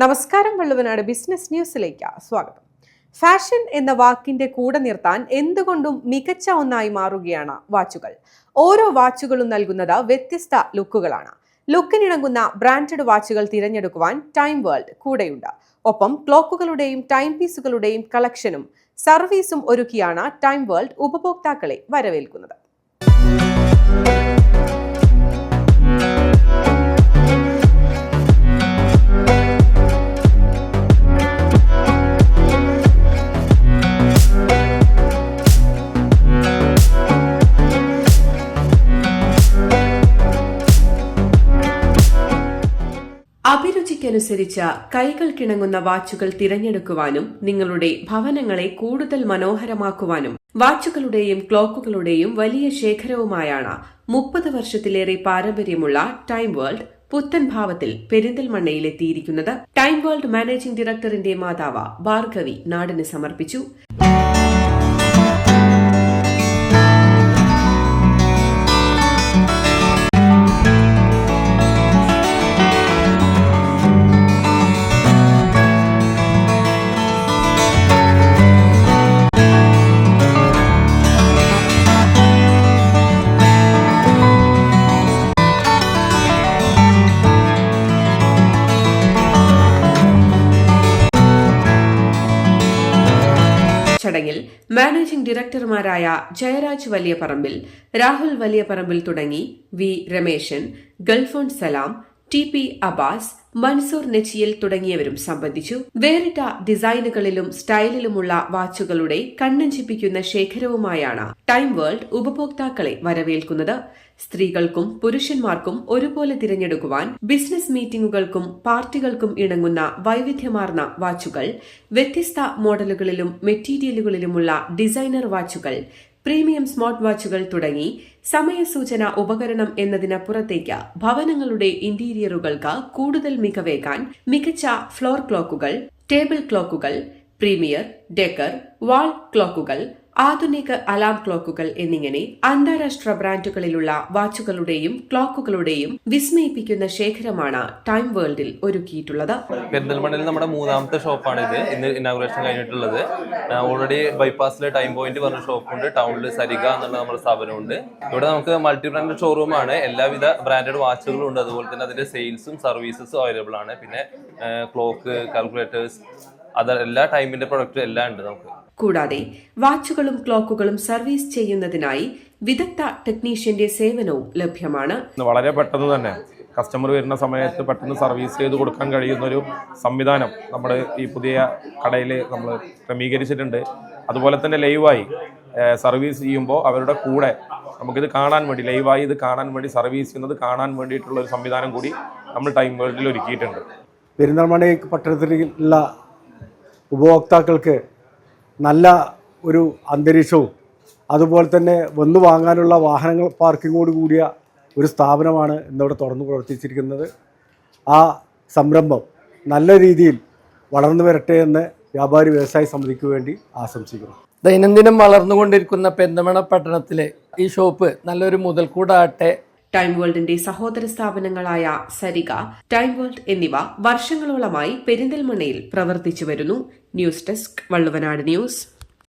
നമസ്കാരം വള്ളുവനാട് ബിസിനസ് ന്യൂസിലേക്ക് സ്വാഗതം. ഫാഷൻ എന്ന വാക്കിന്റെ കൂടെ നിർത്താൻ എന്തുകൊണ്ടും മികച്ച ഒന്നായി മാറുകയാണ് വാച്ചുകൾ. ഓരോ വാച്ചുകളും നൽകുന്നത് വ്യത്യസ്ത ലുക്കുകളാണ്. ലുക്കിനിണങ്ങുന്ന ബ്രാൻഡഡ് വാച്ചുകൾ തിരഞ്ഞെടുക്കുവാൻ ടൈം വേൾഡ് കൂടെയുണ്ട്. ഒപ്പം ക്ലോക്കുകളുടെയും ടൈം പീസുകളുടെയും കളക്ഷനും സർവീസും ഒരുക്കിയാണ് ടൈം വേൾഡ് ഉപഭോക്താക്കളെ വരവേൽക്കുന്നത്. അഭിരുചിക്കനുസരിച്ച് കൈകൾക്കിണങ്ങുന്ന വാച്ചുകൾ തിരഞ്ഞെടുക്കുവാനും നിങ്ങളുടെ ഭവനങ്ങളെ കൂടുതൽ മനോഹരമാക്കുവാനും വാച്ചുകളുടെയും ക്ലോക്കുകളുടെയും വലിയ ശേഖരവുമായാണ് മുപ്പത് വർഷത്തിലേറെ പാരമ്പര്യമുള്ള ടൈം വേൾഡ് പുത്തൻ ഭാവത്തിൽ പെരിന്തൽമണ്ണയിലെത്തിയിരിക്കുന്നത് ടൈം വേൾഡ് മാനേജിംഗ് ഡയറക്ടറിന്റെ മാതാവ് ഭാർഗവി നാടിന് സമർപ്പിച്ചു. ചടങ്ങിൽ മാനേജിംഗ് ഡയറക്ടർമാരായ ജയരാജ് വലിയപറമ്പിൽ രാഹുൽ വലിയപറമ്പിൽ തുടങ്ങി V Rameshan Gulfone Salam T P Abbas Mansoor Nechiyil തുടങ്ങിയവരും സംബന്ധിച്ചു. വേറിട്ട ഡിസൈനുകളിലും സ്റ്റൈലിലുമുള്ള വാച്ചുകളുടെ കണ്ണഞ്ചിപ്പിക്കുന്ന ശേഖരവുമായാണ് ടൈം വേൾഡ് ഉപഭോക്താക്കളെ വരവേൽക്കുന്നത്. സ്ത്രീകൾക്കും പുരുഷന്മാർക്കും ഒരുപോലെ തിരഞ്ഞെടുക്കുവാൻ ബിസിനസ് മീറ്റിംഗുകൾക്കും പാർട്ടികൾക്കും ഇണങ്ങുന്ന വൈവിധ്യമാർന്ന വാച്ചുകൾ വ്യത്യസ്ത മോഡലുകളിലും മെറ്റീരിയലുകളിലുമുള്ള ഡിസൈനർ വാച്ചുകൾ പ്രീമിയം സ്മാർട്ട് വാച്ചുകൾ തുടങ്ങി സമയസൂചന ഉപകരണം എന്നതിനപ്പുറത്തേക്ക് ഭവനങ്ങളുടെ ഇന്റീരിയറുകൾക്ക് കൂടുതൽ മികവേകാൻ മികച്ച ഫ്ലോർ ക്ലോക്കുകൾ ടേബിൾ ക്ലോക്കുകൾ പ്രീമിയർ ഡെക്കർ വാൾ ക്ലോക്കുകൾ ആധുനിക അലാം ക്ലോക്കുകൾ എന്നിങ്ങനെ അന്താരാഷ്ട്ര ബ്രാൻഡുകളിലുള്ള വാച്ചുകളുടെയും ക്ലോക്കുകളുടെയും വിസ്മയിപ്പിക്കുന്ന ശേഖരമാണ് ടൈം വേൾഡിൽ ഒരുക്കിയിട്ടുള്ളത്. പെരിന്തൽമണ്ണയിൽ നമ്മുടെ മൂന്നാമത്തെ ഷോപ്പാണ് ഇത്. ഇന്ന് ഇനാഗുറേഷൻ കഴിഞ്ഞിട്ടുള്ളത്. ഓൾറെഡി ബൈപ്പാസിൽ ടൈം പോയിന്റ് പറഞ്ഞ ഷോപ്പുണ്ട്. ടൗണിൽ സരിക എന്നുള്ള നമ്മുടെ സ്ഥാപനമുണ്ട്. ഇവിടെ നമുക്ക് മൾട്ടി ബ്രാൻഡ് ഷോറൂമാണ് എല്ലാവിധ ബ്രാൻഡഡ് വാച്ചുകളും ഉണ്ട്. അതുപോലെ തന്നെ അതിന്റെ സെയിൽസും സർവീസസും അവൈലബിൾ ആണ്. പിന്നെ ക്ലോക്ക് കാൽക്കുലേറ്റേഴ്സ് അതർ എല്ലാ ടൈമിന്റെ പ്രൊഡക്റ്റും എല്ലാം ഉണ്ട് നമുക്ക്. കൂടാതെ വാച്ചുകളും ക്ലോക്കുകളും സർവീസ് ചെയ്യുന്നതിനായി വിദഗ്ധ ടെക്നീഷ്യന്റെ സേവനവും ലഭ്യമാണ്. ഇന്ന് വളരെ പെട്ടെന്ന് തന്നെ കസ്റ്റമർ വരുന്ന സമയത്ത് പെട്ടെന്ന് സർവീസ് ചെയ്ത് കൊടുക്കാൻ കഴിയുന്ന ഒരു സംവിധാനം നമ്മൾ ഈ പുതിയ കടയിൽ നമ്മൾ ക്രമീകരിച്ചിട്ടുണ്ട്. അതുപോലെ തന്നെ ലൈവായി സർവീസ് ചെയ്യുമ്പോൾ അവരുടെ കൂടെ നമുക്കിത് കാണാൻ വേണ്ടി ലൈവായി ഇത് കാണാൻ വേണ്ടി സർവീസ് ചെയ്യുന്നത് കാണാൻ വേണ്ടിയിട്ടുള്ള ഒരു സംവിധാനം കൂടി നമ്മൾ ടൈം വേൾഡിൽ ഒരുക്കിയിട്ടുണ്ട്. പെരിന്തൽമണ്ണ പട്ടണത്തിലുള്ള ഉപഭോക്താക്കൾക്ക് നല്ല ഒരു അന്തരീക്ഷവും അതുപോലെ തന്നെ വന്നു വാങ്ങാനുള്ള വാഹനങ്ങൾ പാർക്കിങ്ങോട് കൂടിയ ഒരു സ്ഥാപനമാണ് ഇന്നിവിടെ തുറന്നു പ്രവർത്തിച്ചിരിക്കുന്നത്. ആ സംരംഭം നല്ല രീതിയിൽ വളർന്നു വരട്ടെ എന്ന് വ്യാപാരി വ്യവസായ സമിതിക്ക് വേണ്ടി ആശംസിക്കുന്നു. ദൈനംദിനം വളർന്നുകൊണ്ടിരിക്കുന്ന പെന്തമണ പട്ടണത്തിലെ ഈ ഷോപ്പ് നല്ലൊരു മുതൽക്കൂടാകട്ടെ ടൈം വേൾഡിന്റെ സഹോദര സ്ഥാപനങ്ങളായ സരിക ടൈം വേൾഡ് എന്നിവ വർഷങ്ങളോളമായി പെരിന്തൽമണ്ണയിൽ പ്രവർത്തിച്ചു വരുന്നു. News desk Valluvanad news.